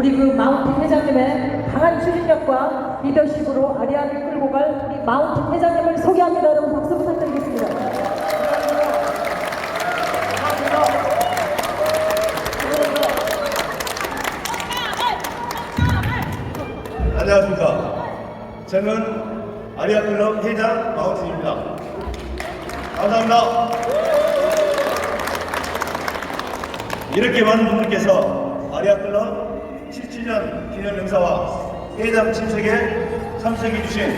우리 그 마운틴 회장님의 강한 추진력과 리더십으로 아리아를 끌고 갈 우리 마운틴 회장님을 소개합니다. 여러분 박수 부탁드리겠습니다. 안녕하십니까. 저는 아리아 클럽 회장 마운틴입니다. 감사합니다. 이렇게 많은 분들께서 아리아 클럽 17년 기념 행사와 회장 침식에 참석해 주신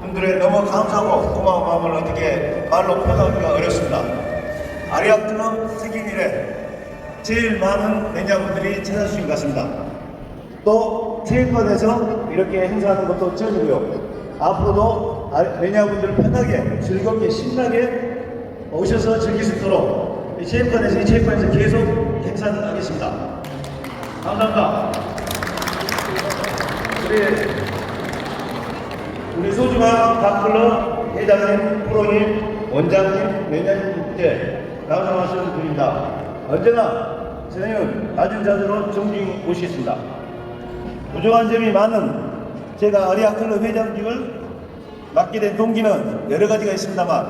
분들의 너무 감사하고 고마운 마음을 어떻게 말로 표현하기가 어렵습니다. 생긴 이래 제일 많은 매니아분들이 찾아주신 것 같습니다. 또 체육관에서 이렇게 행사하는 것도 처음이고요. 앞으로도 아- 매니아분들 편하게 즐겁게 신나게 오셔서 즐길 수 있도록 이 체육관에서 이 체육관에서 계속 행사를 하겠습니다. 감사합니다. 우리 우리 소중한 박클럽 회장님, 프로님, 원장님, 매니아님께 감사 말씀 드립니다. 언제나 저희는 낮은 자세로 존중히 모시겠습니다. 부족한 점이 많은 제가 아리아클럽 회장직을 맡게 된 동기는 여러 가지가 있습니다만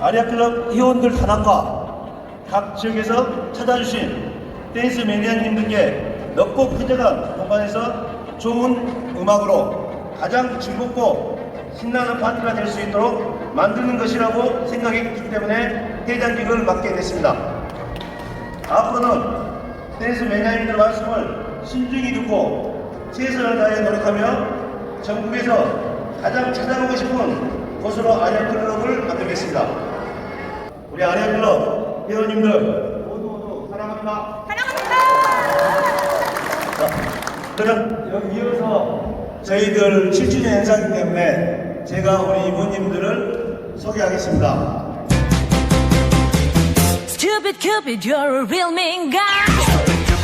아리아클럽 회원들 탄압과 각 지역에서 찾아주신 댄스 매니아님들께 넓고 쾌적한 공간에서 좋은 음악으로 가장 즐겁고 신나는 파티가 될 수 있도록 만드는 것이라고 생각했기 때문에 회장직을 맡게 됐습니다. 앞으로는 댄스 매니아님들 말씀을 신중히 듣고 최선을 다해 노력하며 전국에서 가장 찾아보고 싶은 곳으로 아리아 클럽을 만들겠습니다. 우리 아리아 클럽 회원님들 모두 모두 사랑합니다. 그런 여기 이어서 저희들 7주년 행사이기 때문에 제가 우리 이모님들을 소개하겠습니다. Stupid Cupid, you're a real mean guy.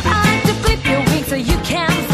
I like to clip your wings so you can